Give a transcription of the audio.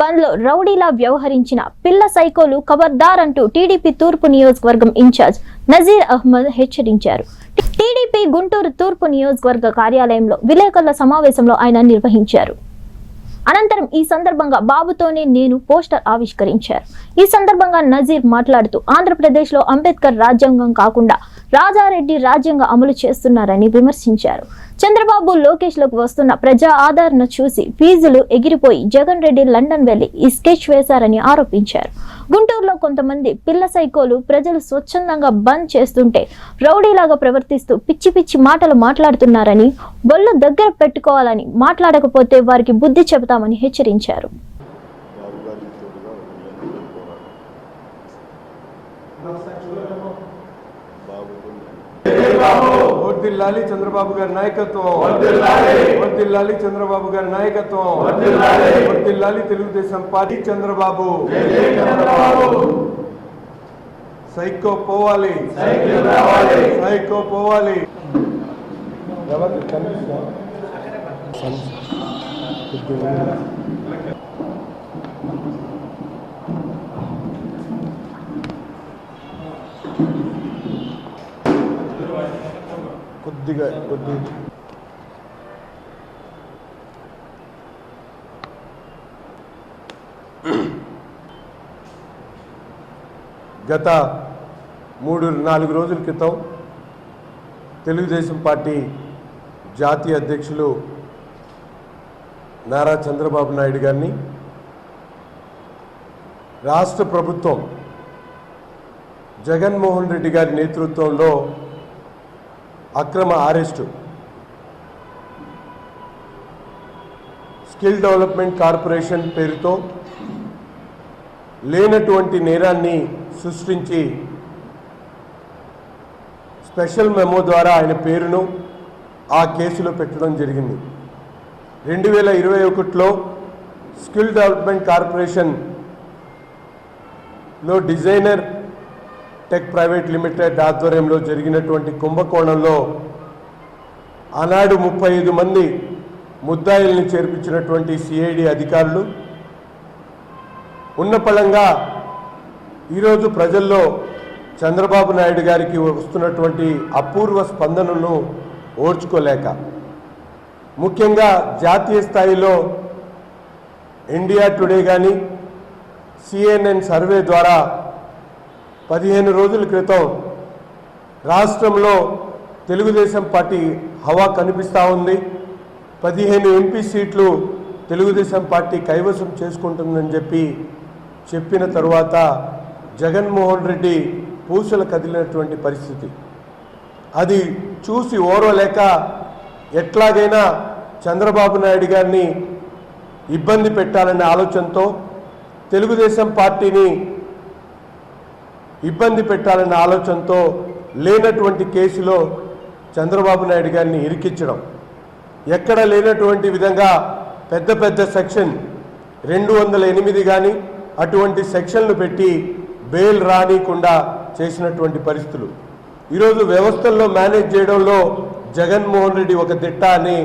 బంద్లో రౌడీలా వ్యవహరించిన పిల్ల సైకోలు ఖబర్దార్ అంటూ టీడీపీ తూర్పు నియోజకవర్గం ఇన్ఛార్జ్ నజీర్ అహ్మద్ హెచ్చరించారు. టీడీపీ గుంటూరు తూర్పు నియోజకవర్గ కార్యాలయంలో విలేకరుల సమావేశంలో ఆయన నిర్వహించారు. అనంతరం ఈ సందర్భంగా బాబుతోనే నేను పోస్టర్ ఆవిష్కరించారు. ఈ సందర్భంగా నజీర్ మాట్లాడుతూ ఆంధ్రప్రదేశ్లో అంబేద్కర్ రాజ్యాంగం కాకుండా రాజారెడ్డి రాజ్యాంగం అమలు చేస్తున్నారని విమర్శించారు. చంద్రబాబు లోకేష్లకు వస్తున్న ప్రజా ఆదరణ చూసి ఫీజులు ఎగిరిపోయి జగన్ రెడ్డి లండన్ వెళ్ళి ఈ స్కెచ్ వేశారని ఆరోపించారు. గుంటూరులో కొంతమంది పిల్ల సైకోలు ప్రజలు స్వచ్ఛందంగా బంద్ చేస్తుంటే రౌడీలాగా ప్రవర్తిస్తూ పిచ్చి పిచ్చి మాటలు మాట్లాడుతున్నారని బొల్లు దగ్గర పెట్టుకోవాలని మాట్లాడకపోతే వారికి బుద్ధి చెబుతామని హెచ్చరించారు. బాబు గారికి తోడుగా ఒక నియంత్రణ పోరాటం బాబుతో వర్దిల్లాలి చంద్రబాబు గారి నాయకత్వం వర్దిల్లాలి చంద్రబాబు గారి నాయకత్వం వర్దిల్లాలి తెలుగుదేశం పార్టీ చంద్రబాబు సైకో పోవాలి సైకో పోవాలి కొద్దిగా కొద్ది. గత మూడు నాలుగు రోజుల క్రితం తెలుగుదేశం పార్టీ జాతీయ అధ్యక్షులు నారా చంద్రబాబు నాయుడు గారిని రాష్ట్ర ప్రభుత్వం జగన్మోహన్ రెడ్డి గారి నేతృత్వంలో అక్రమ అరెస్టు. స్కిల్ డెవలప్మెంట్ కార్పొరేషన్ పేరుతో లేనటువంటి నేరాన్ని సృష్టించి స్పెషల్ మెమో ద్వారా ఆయన పేరును ఆ కేసులో పెట్టడం జరిగింది. రెండు వేల ఇరవై ఒకటిలో స్కిల్ డెవలప్మెంట్ కార్పొరేషన్లో డిజైనర్ టెక్ ప్రైవేట్ లిమిటెడ్ ఆధ్వర్యంలో జరిగినటువంటి కుంభకోణంలో ఆనాడు ముప్పై ఐదు మంది ముద్దాయిల్ని చేర్పించినటువంటి సిఐడి అధికారులు ఉన్న పళంగా ఈరోజు ప్రజల్లో చంద్రబాబు నాయుడు గారికి వస్తున్నటువంటి అపూర్వ స్పందనను ఓర్చుకోలేక ముఖ్యంగా జాతీయ స్థాయిలో ఇండియా టుడే కానీ సిఎన్ఎన్ సర్వే ద్వారా పదిహేను రోజుల క్రితం రాష్ట్రంలో తెలుగుదేశం పార్టీ హవా కనిపిస్తూ ఉంది. పదిహేను ఎంపీ సీట్లు తెలుగుదేశం పార్టీ కైవసం చేసుకుంటుందని చెప్పి చెప్పిన తరువాత జగన్మోహన్ రెడ్డి పూసలు కదిలినటువంటి పరిస్థితి. అది చూసి ఓర్వలేక ఎట్లాగైనా చంద్రబాబు నాయుడు గారిని ఇబ్బంది పెట్టాలనే ఆలోచనతో తెలుగుదేశం పార్టీని ఇబ్బంది పెట్టాలన్న ఆలోచనతో లేనటువంటి కేసులో చంద్రబాబు నాయుడు గారిని ఇరికించడం. ఎక్కడ లేనటువంటి విధంగా పెద్ద పెద్ద సెక్షన్ రెండు వందల ఎనిమిది కానీ అటువంటి సెక్షన్లు పెట్టి బెయిల్ రానియకుండా చేసినటువంటి పరిస్థితులు. ఈరోజు వ్యవస్థల్లో మేనేజ్ చేయడంలో జగన్మోహన్ రెడ్డి ఒక దిట్ట అని